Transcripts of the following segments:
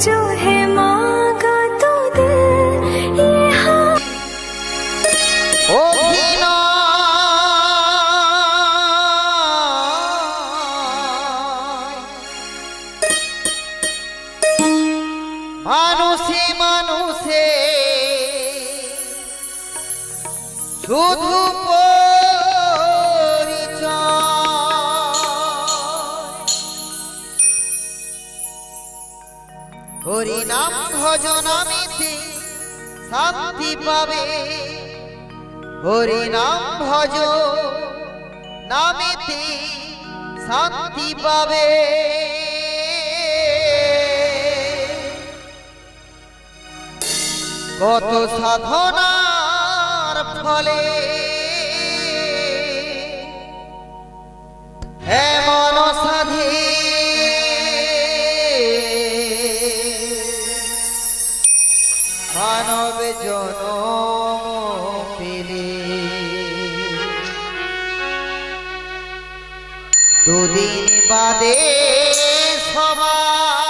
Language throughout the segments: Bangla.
जो है হরিনাম ভজ নামিতে শান্তি পাবে। কত সাধনার ফলে এমন সাধে বাদে সবাই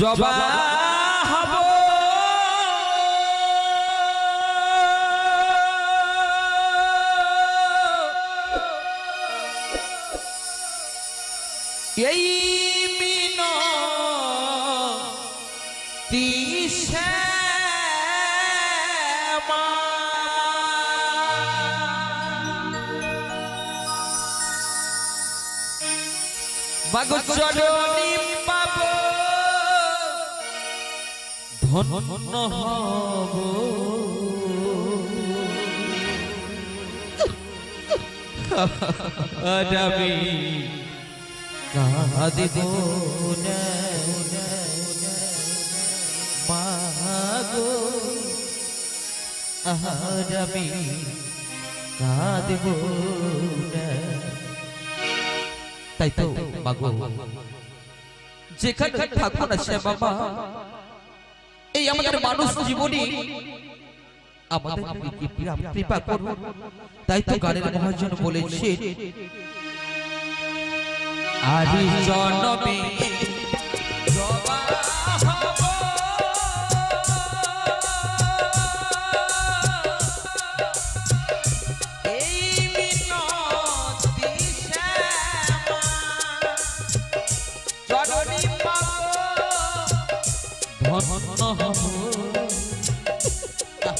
জবা এই মিন বাগু চরণী ধন্য হব। আমি কাঁদিব মাগো আর আমি কাঁদিব তাই তো মাগো যেখানে থাকব না সে বাবা এই আমাদের মানুষ জীবনী আমাদের কৃপা করুন। তাই তো গানের মহাজন বলেছে আদি জনমে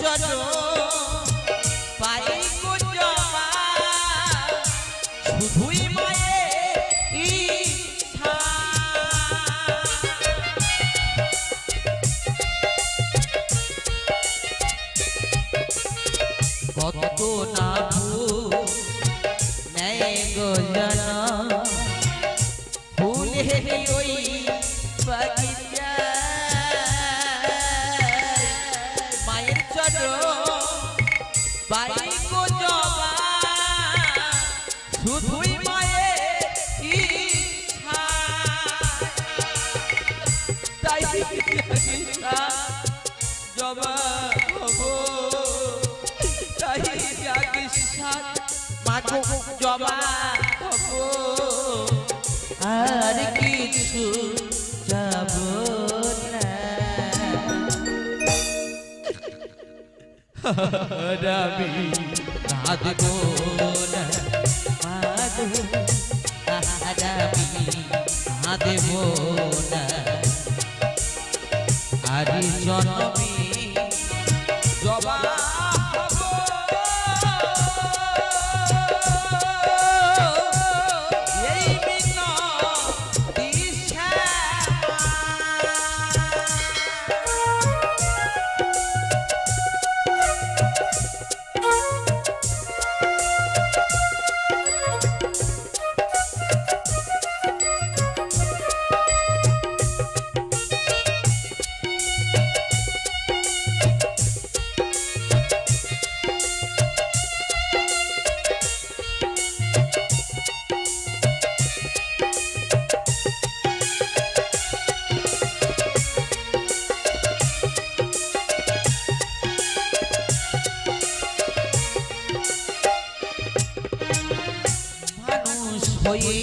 ચડો জবা আর কিছু যাব রবি কাঁদবো না। মাগো রবি কাঁদবো না। আরি জনমে হয়ে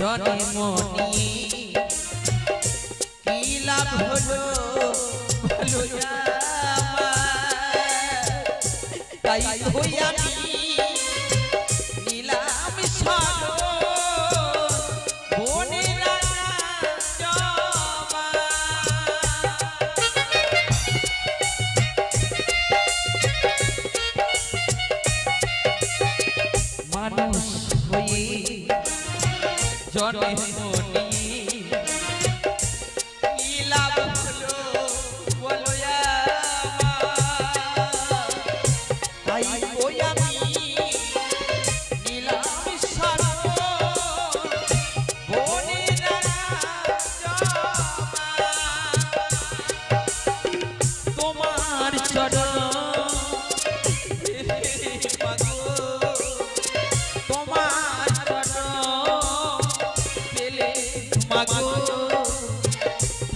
জনমনি কি লাভ হলো? তোমার চরণ তোমার চরণ পেলে মাগো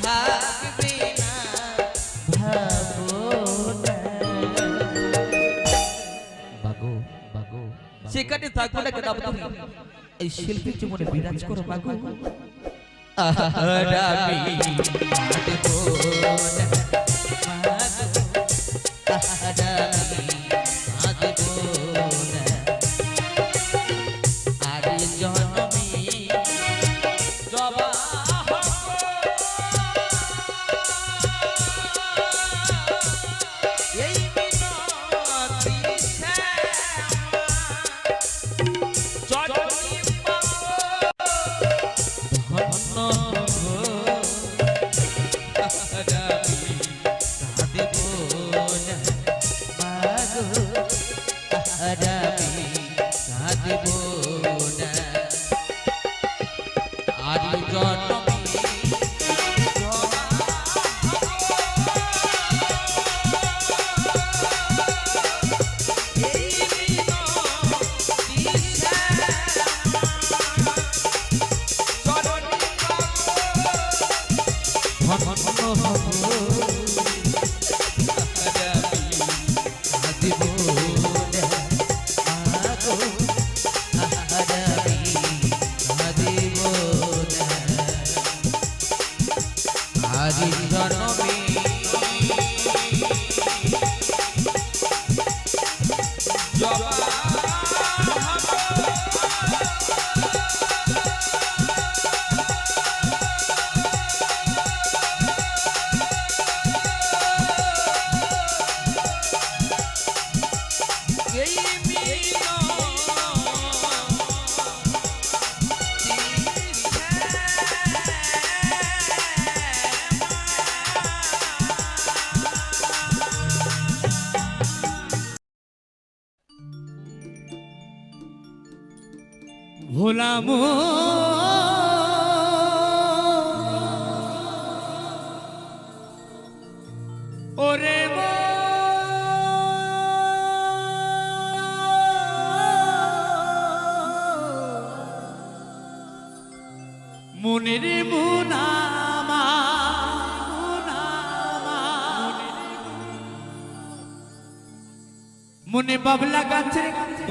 থাকবে না বাগো। বাগো সেখানে থাকব না কেন এই শিল্পীর জীবনে বিরাজ করো বাগো। না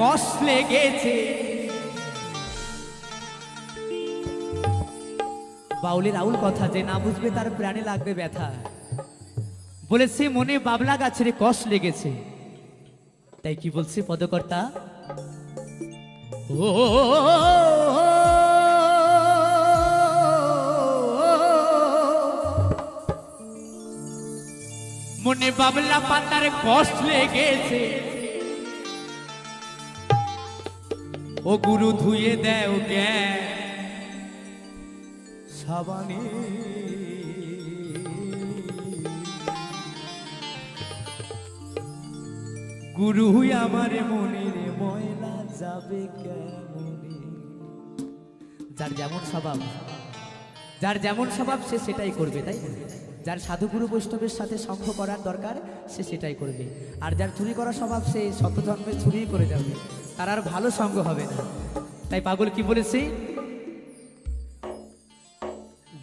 কষ লেগেছে বাউলের আউল কথা যে না বুঝবে তার প্রাণে লাগবে ব্যথা বলেছে মনে বাবলা গাছের কষ লেগেছে তাই কি বলছে পদকর্তা ও মনে বাবলা পাতার কষ লেগেছে ও গুরু ধুয়ে দেও জ্ঞান সাবানে। গুরু আমার মনের ময়লা যাবে কেমনে? যার যেমন স্বভাব, যার যেমন স্বভাব সে সেটাই করবে, তাই? যার সাধুগুরু বৈষ্ণবের সাথে সঙ্গ করার দরকার, সে সেটাই করবে। আর যার চুরি করা স্বভাব, সে শত জন্মে চুরি করে যাবে। তার আর ভালো সঙ্গ হবে না। তাই পাগল কি বলেছে?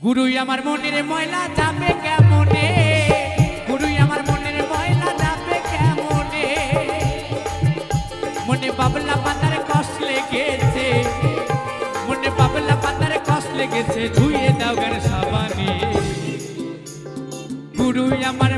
গুরুই আমার মনের ময়লা যাবে কেমনে? গুরুই আমার মনের ময়লা যাবে কেমনে? মনে বাবলা পাতার কষ্ট লেগেছে। মনে বাবলা পাতার কষ্ট লেগেছে, ধুয়ে দাও গান সাবানে। গুরুই আমার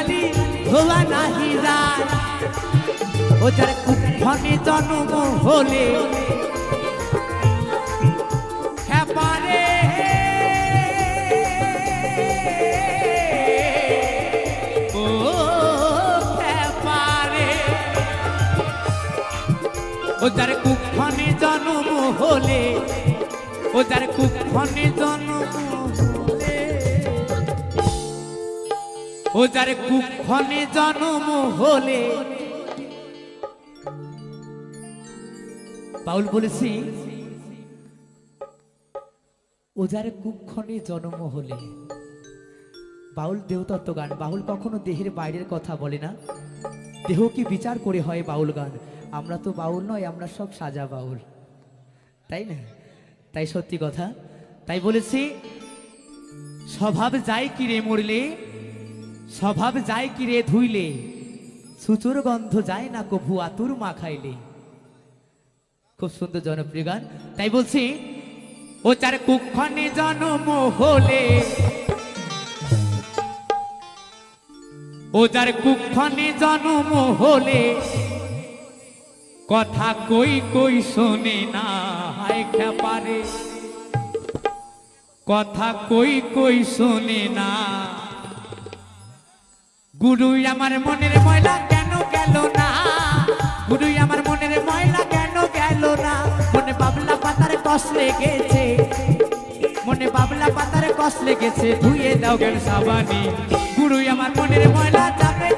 গভীর কালি নাহি যায় ও যার কুক্ষণে জন্ম হলে। খেপারে ও যার কুক্ষণে জন্ম হলে। ও যার কুক্ষণে জন্ম ও যার কুক্ষণে জন্ম হলে। পাউল বলেছি ও যার কুক্ষণে জন্ম হলে। বাউল দেহতত্ত্ব গান। বাউল কখনো দেহের বাইরের কথা বলে না। দেহ কি বিচার করে হয় বাউল গান। আমরা তো বাউল নয়, আমরা সব সাজা বাউল। তাই না? তাই সত্যি কথা। তাই বলেছি, স্বভাব যায় কি রে মরলে? স্বভাব যায় কি রে ধুইলে? সুচুর গন্ধ যায় না কভু আতুর মা খাইলে খুব সুন্দর জনপ্রিয় গান। তাই বলছি, ও চার কুক্ষণে জন্ম হলে। ও যার কুক্ষণে জন্ম হলে। কথা কই কই শোনে না, হায় খেপারে কথা কই কই শোনে না। গুরুই আমার মনের ময়লা কেন গেল না? গুরুই আমার মনের ময়লা কেন গেল না? মনে বাবলা পাতার কষ লেগেছে। মনে বাবলা পাতার কষ লেগেছে। ধুয়ে দাও গেল সাবানি। গুরুই আমার মনের ময়লা যাবে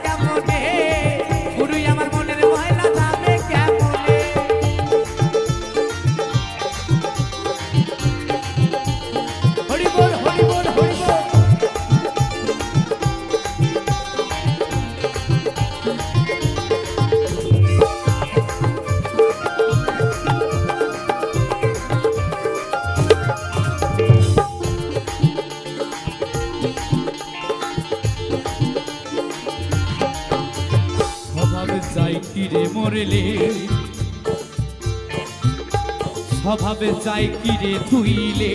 স্বভাবে যাই কিরে ধুইলে।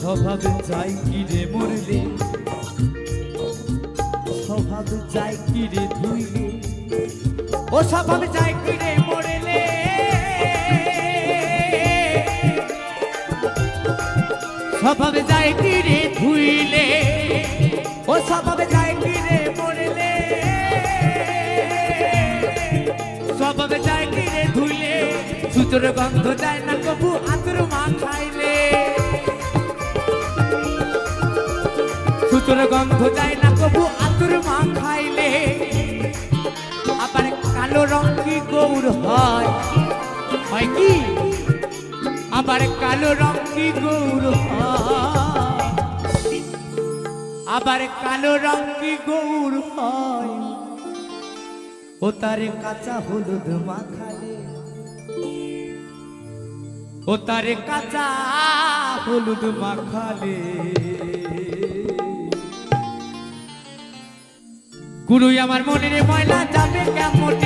স্বভাবে যাই কিরে মরলে। স্বভাবে যাই কিরে ধুইলে। ও স্বভাবে যাই কিরে মরলে। স্বভাবে যাই কিরে ধুইলে। সুতোর গন্ধ যায় না কবু, আতর মা খাইলে সুতোর গন্ধ না কবু, আতর মা খাইলে আবার কালো রং কি গৌর হয়? হয় কি? আবার কালো রং কি গৌর হয়? আবার কালো রং কি গৌর হয়? ও তারে কাঁচা হলুদ মাখালে। ও তারে কাঁচা হলুদ মাখালে। গুরুই আমার মনের ময়লা যাবে কেমনে